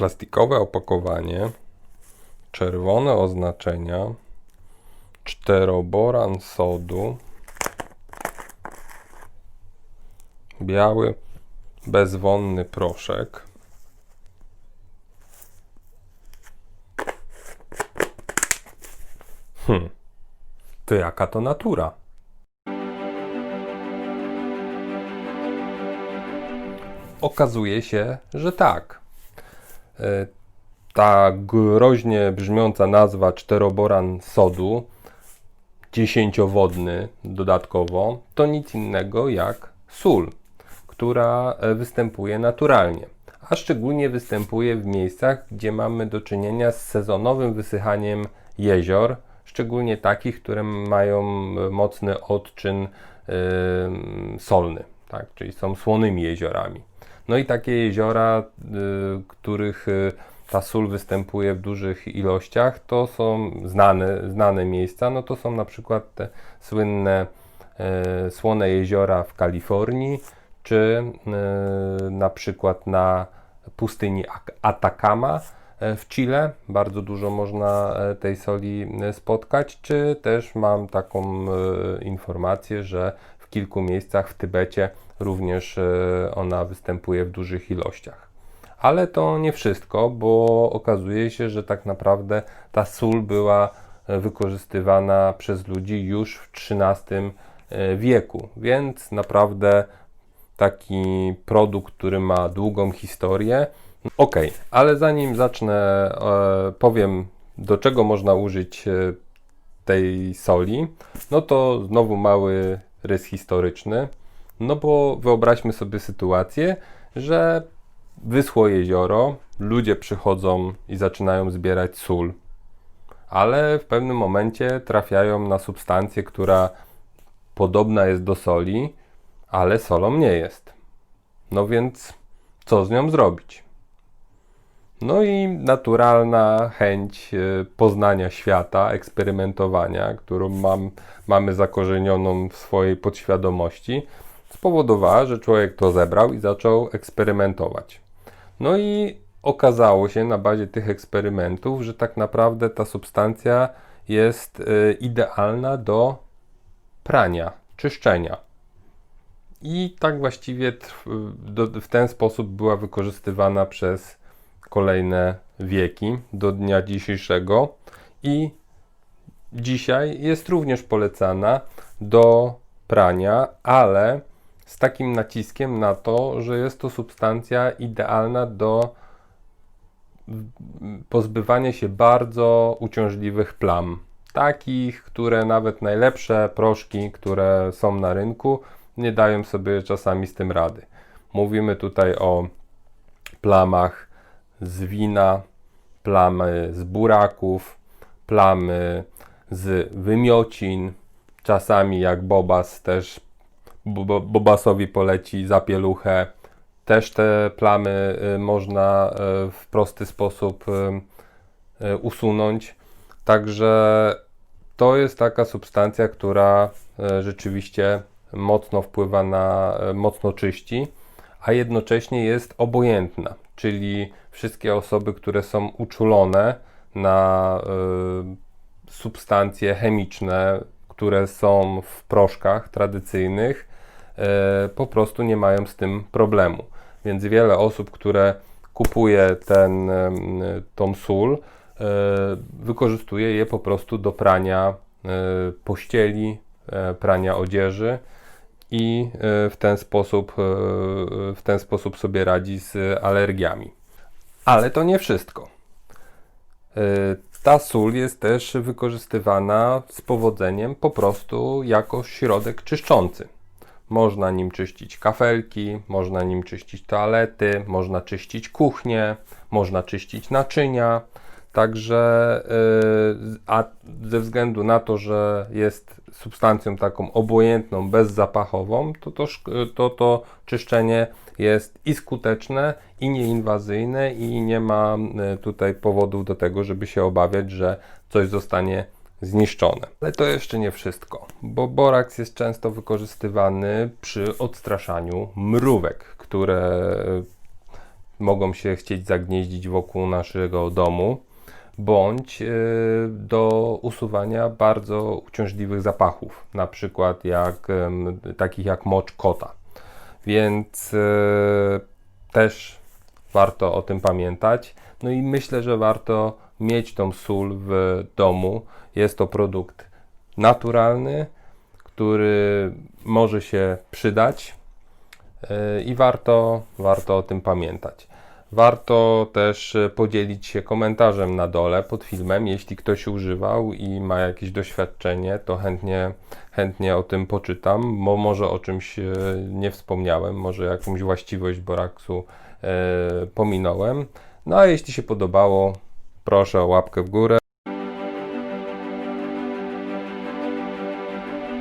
Plastikowe opakowanie, czerwone oznaczenia, czteroboran sodu, biały bezwonny proszek. Hmm, to jaka to natura? Okazuje się, że tak. E, Ta groźnie brzmiąca nazwa czteroboran sodu, dziesięciowodny dodatkowo, to nic innego jak sól, która e, występuje naturalnie, a szczególnie występuje w miejscach, gdzie mamy do czynienia z sezonowym wysychaniem jezior, szczególnie takich, które mają e, mocny odczyn e, solny, tak, czyli są słonymi jeziorami. No i takie jeziora, y, których y, ta sól występuje w dużych ilościach, to są znane, znane miejsca. No to są na przykład te słynne y, słone jeziora w Kalifornii, czy y, na przykład na pustyni Atacama e, w Chile. Bardzo dużo można e, tej soli e, spotkać, czy też mam taką e, informację, że w kilku miejscach w Tybecie również e, ona występuje w dużych ilościach. Ale to nie wszystko, bo okazuje się, że tak naprawdę ta sól była e, wykorzystywana przez ludzi już w XIII e, wieku, więc naprawdę taki produkt, który ma długą historię. Ok, ale zanim zacznę, powiem do czego można użyć tej soli, no to znowu mały rys historyczny. No bo wyobraźmy sobie sytuację, że wyschło jezioro, ludzie przychodzą i zaczynają zbierać sól, ale w pewnym momencie trafiają na substancję, która podobna jest do soli, ale solą nie jest. No więc co z nią zrobić? No i naturalna chęć e, poznania świata, eksperymentowania, którą mam, mamy zakorzenioną w swojej podświadomości, spowodowała, że człowiek to zebrał i zaczął eksperymentować. No i okazało się na bazie tych eksperymentów, że tak naprawdę ta substancja jest e, idealna do prania, czyszczenia. I tak właściwie w ten sposób była wykorzystywana przez kolejne wieki do dnia dzisiejszego i dzisiaj jest również polecana do prania, ale z takim naciskiem na to, że jest to substancja idealna do pozbywania się bardzo uciążliwych plam. Takich, które nawet najlepsze proszki, które są na rynku, nie dają sobie czasami z tym rady. Mówimy tutaj o plamach z wina, plamy z buraków, plamy z wymiocin. Czasami jak Bobas też Bo- Bobasowi poleci za pieluchę. Też te plamy y, można y, w prosty sposób y, usunąć. Także to jest taka substancja, która rzeczywiście mocno wpływa na, mocno czyści, a jednocześnie jest obojętna, czyli wszystkie osoby, które są uczulone na e, substancje chemiczne, które są w proszkach tradycyjnych, e, po prostu nie mają z tym problemu. Więc wiele osób, które kupuje ten, em, tą sól, e, wykorzystuje je po prostu do prania e, pościeli, e, prania odzieży i e, w ten sposób, e, w ten sposób sobie radzi z alergiami. Ale to nie wszystko. E, Ta sól jest też wykorzystywana z powodzeniem po prostu jako środek czyszczący. Można nim czyścić kafelki, można nim czyścić toalety, można czyścić kuchnię, można czyścić naczynia. Także, yy, a ze względu na to, że jest substancją taką obojętną, bezzapachową, to to, to to czyszczenie jest i skuteczne, i nieinwazyjne, i nie ma y, tutaj powodów do tego, żeby się obawiać, że coś zostanie zniszczone. Ale to jeszcze nie wszystko, bo boraks jest często wykorzystywany przy odstraszaniu mrówek, które mogą się chcieć zagnieździć wokół naszego domu, bądź e, do usuwania bardzo uciążliwych zapachów, na przykład jak, takich jak mocz kota. Więc e, też warto o tym pamiętać. No i myślę, że warto mieć tą sól w domu. Jest to produkt naturalny, który może się przydać yy, i warto, warto o tym pamiętać. Warto też e, podzielić się komentarzem na dole pod filmem. Jeśli ktoś używał i ma jakieś doświadczenie, to chętnie, chętnie o tym poczytam, bo może o czymś e, nie wspomniałem, może jakąś właściwość boraksu e, pominąłem. No a jeśli się podobało, proszę o łapkę w górę.